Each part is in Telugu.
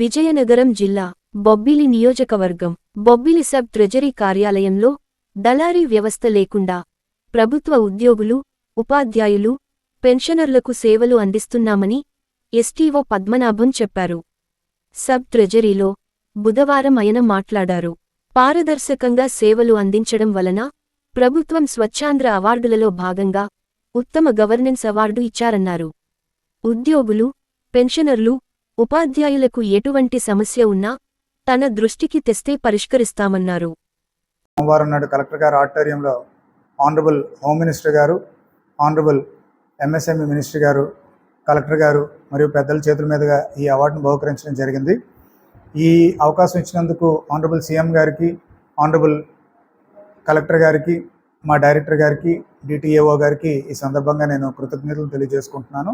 విజయనగరం జిల్లా బొబ్బిలి నియోజకవర్గం బొబ్బిలి సబ్ ట్రెజరీ కార్యాలయంలో దళారీ వ్యవస్థ లేకుండా ప్రభుత్వ ఉద్యోగులు ఉపాధ్యాయులు పెన్షనర్లకు సేవలు అందిస్తున్నామని ఎస్టీఓ పద్మనాభం చెప్పారు. సబ్ ట్రెజరీలో బుధవారం ఆయన మాట్లాడారు. పారదర్శకంగా సేవలు అందించడం వలన ప్రభుత్వం స్వచ్ఛాంధ్ర అవార్డులలో భాగంగా ఉత్తమ గవర్నెన్స్ అవార్డు ఇచ్చారన్నారు. ఉద్యోగులు పెన్షనర్లు ఉపాధ్యాయులకు ఎటువంటి సమస్య ఉన్నా తన దృష్టికి తెస్తే పరిష్కరిస్తామన్నారు. సోమవారం నాడు కలెక్టర్ గారు ఆడిటోరియంలో ఆనరబుల్ హోమ్ మినిస్టర్ గారు ఆనరబుల్ ఎంఎస్ఎంఈ మినిస్టర్ గారు కలెక్టర్ గారు మరియు పెద్దల చేతుల మీదుగా ఈ అవార్డును బహుకరించడం జరిగింది. ఈ అవకాశం ఇచ్చినందుకు ఆనరబుల్ సీఎం గారికి ఆనరబుల్ కలెక్టర్ గారికి మా డైరెక్టర్ గారికి డిటిఏఓ గారికి ఈ సందర్భంగా నేను కృతజ్ఞతలు తెలియజేసుకుంటున్నాను.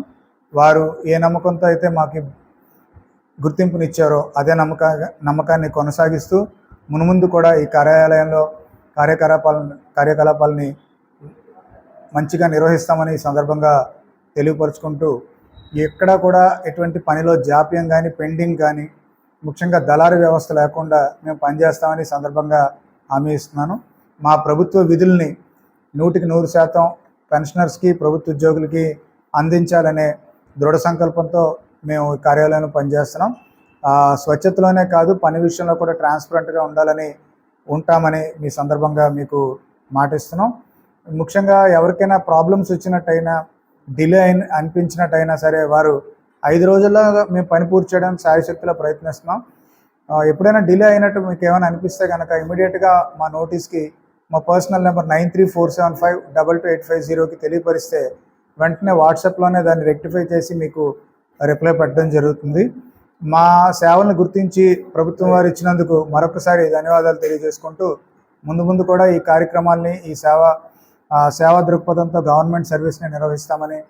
వారు ఏ నమ్మకంతో అయితే మాకు గుర్తింపునిచ్చారో అదే నమ్మక నమ్మకాన్ని కొనసాగిస్తూ మునుముందు కూడా ఈ కార్యాలయంలో కార్యకలాపాలను కార్యకలాపాలని మంచిగా నిర్వహిస్తామని ఈ సందర్భంగా తెలియపరుచుకుంటూ ఎక్కడా కూడా ఎటువంటి పనిలో జాప్యం కానీ పెండింగ్ కానీ ముఖ్యంగా దళారు వ్యవస్థ లేకుండా మేము పనిచేస్తామని సందర్భంగా హామీ ఇస్తున్నాను. మా ప్రభుత్వ విధుల్ని నూటికి నూరు శాతం పెన్షనర్స్కి ప్రభుత్వ ఉద్యోగులకి అందించాలనే దృఢ సంకల్పంతో మేము కార్యాలయంలో పనిచేస్తున్నాం. స్వచ్ఛతలోనే కాదు పని విషయంలో కూడా ట్రాన్స్పరెంట్గా ఉండాలని ఉంటామని మీ సందర్భంగా మీకు మాటిస్తున్నాం. ముఖ్యంగా ఎవరికైనా ప్రాబ్లమ్స్ వచ్చినట్టయినా డిలే అయిన అనిపించినట్టయినా సరే వారు ఐదు రోజుల్లో మేము పని పూర్తి చేయడానికి సాయశక్తిలో ప్రయత్నిస్తున్నాం. ఎప్పుడైనా డిలే అయినట్టు మీకు ఏమైనా అనిపిస్తే కనుక ఇమీడియట్గా మా నోటీస్కి మా personal number nine three four seven five double two eight five జీరోకి తెలియపరిస్తే వెంటనే వాట్సాప్లోనే దాన్ని రెక్టిఫై చేసి మీకు రిప్లై పెట్టడం జరుగుతుంది. మా సేవలను గుర్తించి ప్రభుత్వం వారు ఇచ్చినందుకు మరొకసారి ధన్యవాదాలు తెలియజేసుకుంటూ ముందు ముందు కూడా ఈ కార్యక్రమాల్ని ఈ సేవ సేవా దృక్పథంతో గవర్నమెంట్ సర్వీస్ని నిర్వహిస్తామని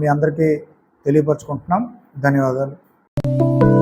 మీ అందరికీ తెలియపరచుకుంటున్నాం. ధన్యవాదాలు.